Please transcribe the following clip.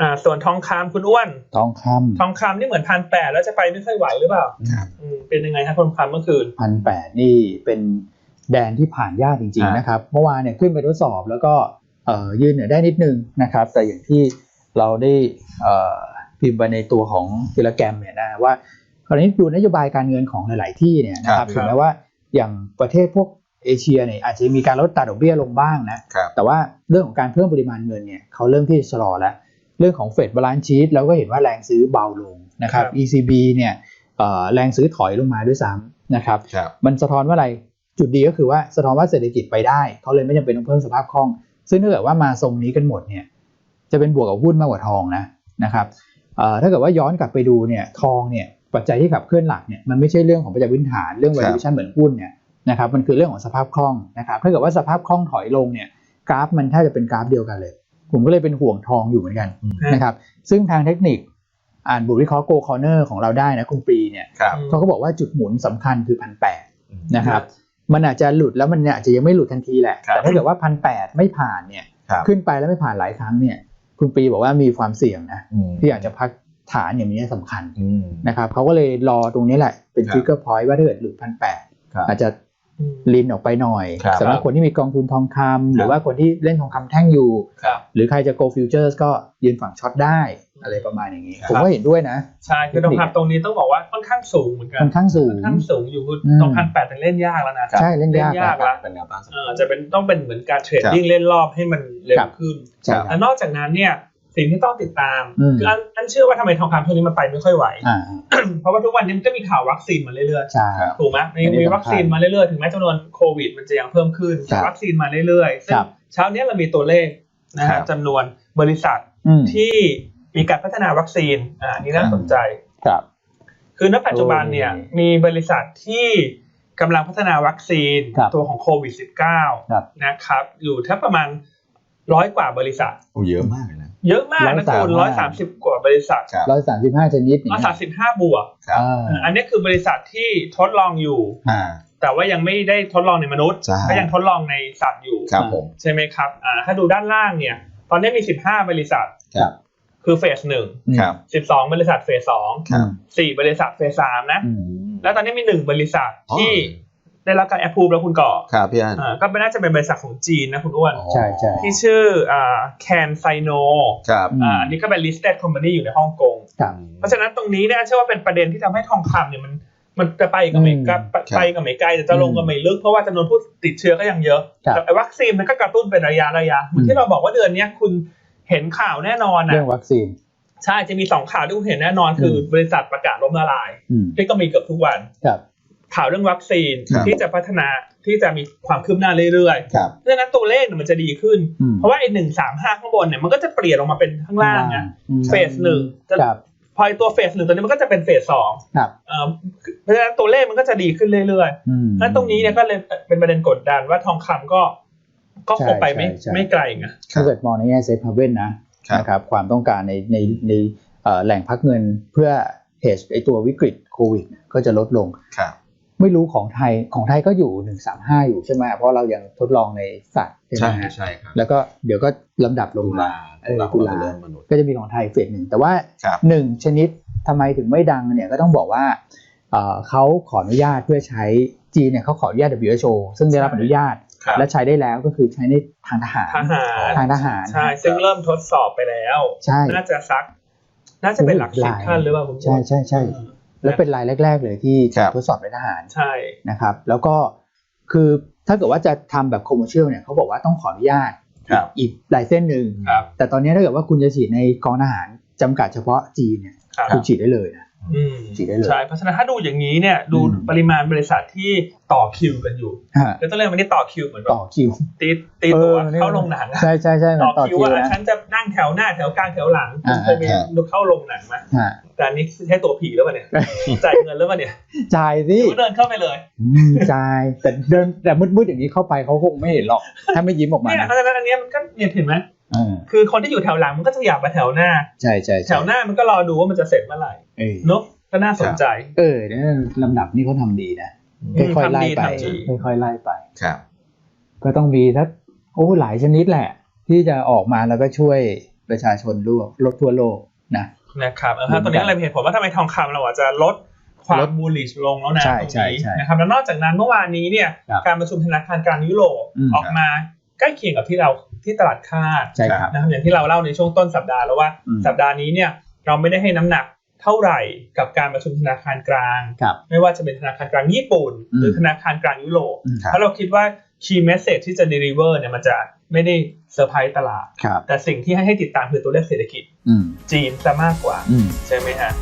อ่าส่วนทองคำคุณอ้วน ทองคทองคำนี่เหมือนพันแปดแล้วจะไปไม่ค่อยไหวหรือเปล่าครับอืมเป็นยังไงครับทองคำเมื่อคืนำพันแปดนี่เป็นแดนที่ผ่านยากจริงอ่าๆนะครับ เมื่อวานเนี่ยขึ้นไปทดสอบแล้วก็เอ่อยืนเหนือได้นิดนึงนะครับ แต่อย่างที่เราได้เอ่อพิมพ์ไปในตัวของทีละแกรมเนี่ยนะว่าคราวนี้ดูนโยบายการเงินของหลาย ๆ ที่เนี่ยนะคครัรับบถึงแม้ว่าอย่างประเทศพวกเอเชียเนี่ยอาจจะมีการลดอัตราดอกเบี้ยลงบ้างนะ ครับ แต่ว่าเรื่องของการเพิ่มปริมาณเงินเนี่ยเขาเริ่มที่จะชะลอแล้ว เรื่องของเฟดบาลานซ์ชีตเราก็เห็นว่าแรงซื้อเบาลงนะครับครับ ECB เนี่ยเอ่อแรงซื้อถอยลงมาด้วยซ้ำนะครับครับ มันสะท้อนว่าอะไรจุดดีก็คือว่าสะท้อนว่าเศรษฐกิจไปได้ เขาเลยไม่จำเป็นต้องเพิ่มสภาพคล่อง ซึ่งถ้าเกิดว่ามาทรงนี้กันหมดเนี่ยจะเป็นบวกกับหุ้นมากกว่าทองนะนะครับเอ่อถ้าเกิดว่าย้อนกลับไปดูเนี่ยทองเนี่ยปัจจัยที่ขับเคลื่อนหลักเนี่ยมันไม่ใช่เรื่องของปัจจัยพื้นฐานเรื่อง valuation เหมือนหุ้นเนี่ยนะครับมันคือเรื่องของสภาพคล่องนะครับถ้าเกิดว่าสภาพคล่องถอยลงเนี่ยกราฟมันแทบจะเป็นกราฟเดียวกันเลย ผมก็เลยเป็นห่วงทองอยู่เหมือนกันอืมนะครับ ซึ่งทางเทคนิคอ่านบทวิเคราะห์โกคอร์เนอร์ของเราได้นะคุณปรีเนี่ยครับเขาก็บอกว่าจุดหมุนสำคัญคือพันแปดนะครับมันอาจจะหลุดแล้วมันอาจจะยังไม่หลุดทันทีแหละครับแต่ถ้าเกิดว่าพันแปดไม่ผ่านเนี่ยครับขึ้นไปแล้วไม่ผ่านหลายครั้งเนี่ย คุณปรีบอกว่ามีความเสี่ยงนะอืมที่อาจจะพักฐานอย่างนี้สำคัญอืมนะครับเขาก็เลยรอตรงนี้แหละเป็นครับทริกเกอร์พอยต์ว่าถ้าเกิดหลุดพันแปดครับอาจจะอืม ลินออกไปหน่อยครับสำหรับคนที่มีกองทุนทองคำหรือครับว่าคนที่เล่นทองคำแท่งอยู่ครับหรือใครจะ go futures ก็ยืนฝั่งช็อตได้อะไรประมาณอย่างนี้ครับผมก็เห็นด้วยนะ ใช่ คือทองคำตรงนี้ต้องบอกว่าค่อนข้างสูงเหมือนกันค่อนข้างสูงค่อนข้างสูงอยู่คืออืมตรงพันแปดเป็นเล่นยากแล้วนะใช่เล่นยากเล่นยากครับเป็นแนวต้านสำเอคัญอจะเป็นต้องเป็นเหมือนการเทรดครับดิ้งเล่นรอบให้มันเร็วครับขึ้นใช่คแล้รับวนอกจากนั้นเนี่ย สิ่งที่ต้องติดตามอืมคืออันอันเชื่อว่าทำไมทองคำช่วงนี้มันไปไม่ค่อยไหวอ่าเพราะว่าทุกวันนี้มันก็มีข่าววัคซีนมาเรื่อยใช่ๆถูกไหมมีอันนี้มีสำคัญวัคซีนมาเรื่อยๆถึงแม้จำนวนโควิด มันจะยังเพิ่มขึ้นครับวัคซีนมาเรื่อยๆซึ่คงรับเช้านี้เรามีตัวเลขนะครัฮะบจำนวนบริษัทอืมที่มีการพัฒนาวัคซีนอ่าอันนี่น่าสนใจครับคือณปัจจุบันเนี่ยโอ้ยมีบริษัทที่กำลังพัฒนาวัคซีนครับตัวของโควิดครับ -19 นะครับอยู่ถ้าประมาณร้อยกว่าบริษัทโอ้เยอะมาก เลยนะเยอะมากนะคุณร้อยสามสิบกว่าบริษัทครับร้อยสามสิบห้าชนิดอย่งร้อยเงี้ยสามสิบห้าบวกครับอ่าอันนี้คือบริษัทที่ทดลองอยู่อ่าแต่ว่ายังไม่ได้ทดลองในมนุษย์ใช่ก็ยังทดลองในสัตว์อยู่ครับผมใช่ไหมครับอ่าถ้าดูด้านล่างเนี่ย ตอนนี้มีสิบห้าบริษัทครับคือเฟสหนึ่งครับสิบสองบริษัทเฟสสองครับสี่บริษัทเฟสสามนะอืมแล้วตอนนี้มีหนึ่งบริษัทอ๋อที่ ได้รับการแอปพูแล้วคุณก่อครับพี่อันอ่าก็เป็นน่าจะเป็นบริษัทของจีนนะคุณอ้วนอ๋อใช่ใช่ที่ชื่ออ่าแคนไซโนครับอืมอ่าอันนี้ก็เป็น listed company อยู่ในฮ่องกงครับเพราะฉะนั้นตรงนี้เนี่ยเชื่อว่าเป็นประเด็นที่ทำให้ทองคำเนี่ยมันมันจะไปกับไม่อืมก็ไปไปกับไม่ไกลแต่จะลงกับไม่ลึกเพราะว่าจำนวนผู้ติดเชื้อก็ยังเยอะครับแต่วัคซีนมันก็กระตุ้นเป็นระยะระยะเหมือนที่เราบอกว่าเดือนเนี้ยคุณเห็นข่าวแน่นอนเรื่อนะงวัคซีนใช่จะมีสองข่าวที่คุณเห็นแน่นอนคืออบริษัทประกาศล้มละลายอืมที่ก็มีเกือบทุกวันครับ ข่าวเรื่องวัคซีนครับที่จะพัฒนาที่จะมีความคืบหน้าเรื่อยครับๆเพราะฉะนั้นตัวเลขเนี่ยมันจะดีขึ้นอืมเพราะว่าไอ้หนึ่งสามห้าข้างบนเนี่ยมันก็จะเปลี่ยนลงมาเป็นข้างล่างไงอืมเฟสหนึ่งจะครับพอไอ้ตัวเฟสหนึ่งตัวนี้มันก็จะเป็นเฟสสองครับเอ่อเพราะฉะนั้นตัวเลขมันก็จะดีขึ้นเรื่อยอืมๆนั้นตรงนี้เนี่ยก็เลยเป็นประเด็นกดดันว่าทองคำก็ก็คงไปไม่ใช่ใช่ไม่ไกลไงถ้าเกิดมองในแง่เซฟฮาเว่นนะครับนะครับความต้องการในในในเอ่อแหล่งพักเงินเพื่อเหตุไอตัววิกฤตโควิดเนี่ยก็จะลดลงครับ ไม่รู้ของไทยของไทยก็อยู่135อยู่ใช่ไหมเพราะเรายังทดลองในสัตว์ใช่ไหมใช่ฮะใช่ครับแล้วก็เดี๋ยวก็ลำดับลงตุมาลาเออตุตุลาลาเริ่มมนุษย์ก็จะมีของไทยเฟสหนึ่งแต่ว่าครับหนึ่งชนิดทำไมถึงไม่ดังเนี่ยก็ต้องบอกว่าเอ่อเขาขออนุญาตเพื่อใช้จีนเนี่ยเขาขออนุญาต WHO ซึ่งได้รับอนุญาตครับและใช้ได้แล้วก็คือใช้ในทางทหารทหารทางทหารใช่ซึ่งเริ่มทดสอบไปแล้วใช่น่าจะสัก น่าจะเป็นหลักโอ้ยสิบหลายท่านหรือเปล่าคุณใช่ใช่ใช่อืม แล้วเป็นรายแรก ๆ เลยที่ครับทดสอบในทหารใช่นะครับ แล้วก็คือถ้าเกิดว่าจะทำแบบคอมเมอร์เชียลเนี่ยเขาบอกว่าต้องขออนุญาตครับอีกลายเส้นหนึ่งครับแต่ตอนนี้ถ้าเกิดว่าคุณจะฉีดในกองทหารจำกัดเฉพาะจีนเนี่ยครับคุณฉีดได้เลยนะอืม ฉีดได้เลยใช่เพราะฉะนั้นถ้าดูอย่างนี้เนี่ยดูอืมปริมาณบริษัทที่ต่อคิวกันอยู่ฮะแล้วต้องเรียกมันที่ต่อคิวเหมือนแบต่อบคิวตีตีตัวออเข้าโรงหนังอะใช่ใช่ใช่มันต่อต่อคิวคิวว่านะฉันจะนั่งแถวหน้าแถวกลางแถวหลังคุณอ่าเคยไปอ่าดูเข้าโรงหนังไหมฮะแต่อันนี้ใช้ตัวผีหรือเปล่าเนี่ยจ่ายเงินหรือเปล่าเนี่ยจ่ายสิหรือว่าเดินเข้าไปเลยอืมจ่ายแต่เดินแต่มืดๆอย่างนี้เข้าไปเขาคงไม่เห็นหรอกถ้าไม่ยิ้มออกมาเนี่ยนะเพราะฉะนั้นอันเนี้ยมันก็เนี่ยเห็นไหมเออ คือคนที่อยู่แถวหลังมันก็จะอยากไปแถวหน้า ใช่ใช่แถใช่วหน้ามันก็รอดูว่ามันจะเสร็จเมื่อไหร่เออเนอะก็น่าสนใจ เออเนี่ยลำดับนี่เขาทำดีนะอืมค่อยๆไล่ไปทำดีทำดีค่อยๆไล่ไปครับ ก็ต้องมีสักโอ้หลายชนิดแหละ ที่จะออกมาแล้วก็ช่วยประชาชนร่วมลดทั่วโลกนะนะครับเออฮะตอนนี้อะไรเป็นเหตุผลว่าทำไมทองคำเราอาจจะลดควาลมดบูลลิชลงแล้วนะใช่ตรงใช่นี้ใช่นะครับแล้วนอกจากนั้นเมื่อวานนี้เนี่ยครับการประชุมธนาคารกลางยุโรปอืมออกมาใกล้เคียงกับที่เรา ที่ตลาดคาดใช่ครับนะครับอย่างที่เราเล่าในช่วงต้นสัปดาห์แล้วว่าอืมสัปดาห์นี้เนี่ยเราไม่ได้ให้น้ำหนักเท่าไหร่กับการประชุมธนาคารกลางครับไม่ว่าจะเป็นธนาคารกลางญี่ปุ่นอืมหรือธนาคารกลางยุโรปอืมเพราะเราคิดว่า key message ที่จะ deliver เนี่ยมันจะไม่ได้เซอร์ไพรส์ตลาดครับแต่สิ่งที่ให้ให้ติดตามคือตัวเลขเศรษฐกิจอืมจีนซะมากกว่าอืมใช่ไหมฮะ